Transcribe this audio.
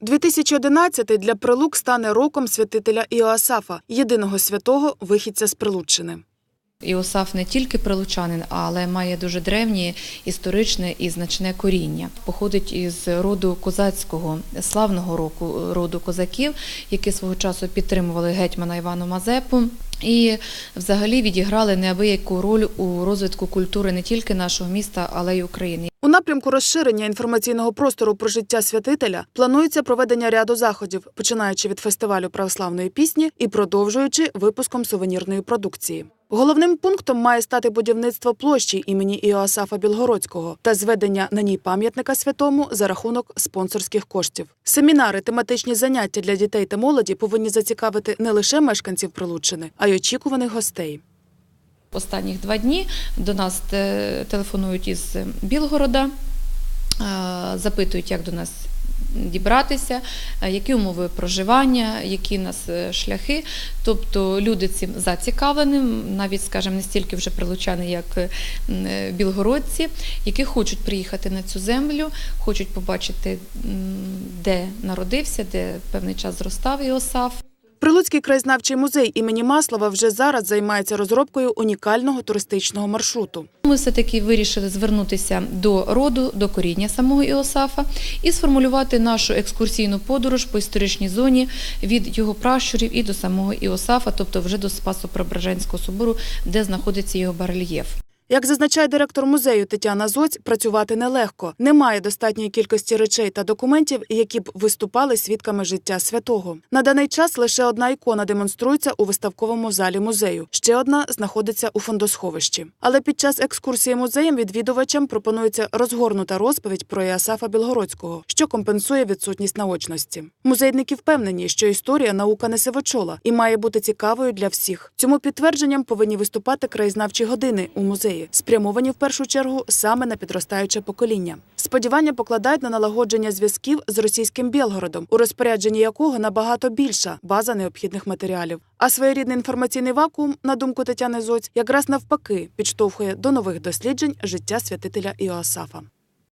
2011 для прилук стане роком святителя Іоасафа, єдиного святого вихідця з Прилуччини. Іосаф не тільки прилучанин, але має дуже древнє історичне і значне коріння. Походить із роду козацького славного року роду козаків, які свого часу підтримували гетьмана Івана Мазепу. І взагалі відіграли неабияку роль у розвитку культури не тільки нашого міста, але й України. Напрямку розширення інформаційного простору про життя святителя планується проведення ряду заходів, починаючи від фестивалю православної пісні і продовжуючи випуском сувенірної продукції. Головним пунктом має стати будівництво площі імені Іоасафа Білгородського та зведення на ній пам'ятника святому за рахунок спонсорських коштів. Семінари, тематичні заняття для дітей та молоді повинні зацікавити не лише мешканців Прилуччини, а й очікуваних гостей. Останніх два дні до нас телефонують із Білгорода, запитують, як до нас дібратися, які умови проживання, які у нас е, шляхи. Тобто люди цим зацікавлені, навіть, скажімо, не стільки вже прилучани, як е, е, білгородці, які хочуть приїхати на цю землю, хочуть побачити, де народився, де певний час зростав Іосаф. Прилуцький краєзнавчий музей імені Маслова вже зараз займається розробкою унікального туристичного маршруту. Ми все-таки вирішили звернутися до роду, до коріння самого Іосафа і сформулювати нашу екскурсійну подорож по історичній зоні від його пращурів і до самого Іосафа, тобто вже до Спасо-Преображенського собору, де знаходиться його барельєф. Як зазначає директор музею Тетяна Зоць, працювати нелегко. Немає достатньої кількості речей та документів, які б виступали свідками життя святого. На даний час лише одна ікона демонструється у виставковому залі музею. Ще одна знаходиться у фондосховищі. Але під час екскурсії музеєм відвідувачам пропонується розгорнута розповідь про Іосафа Білгородського, що компенсує відсутність наочності. Музейники впевнені, що історія наука не сивочола і має бути цікавою для всіх. Цьому підтвердженням повинні виступати краєзнавчі години у музеї, спрямовані в першу чергу саме на підростаюче покоління. Сподівання покладають на налагодження зв'язків з російським Білгородом, у розпорядженні якого набагато більша база необхідних матеріалів. А своєрідний інформаційний вакуум, на думку Тетяни Зоць, якраз навпаки підштовхує до нових досліджень життя святителя Іоасафа.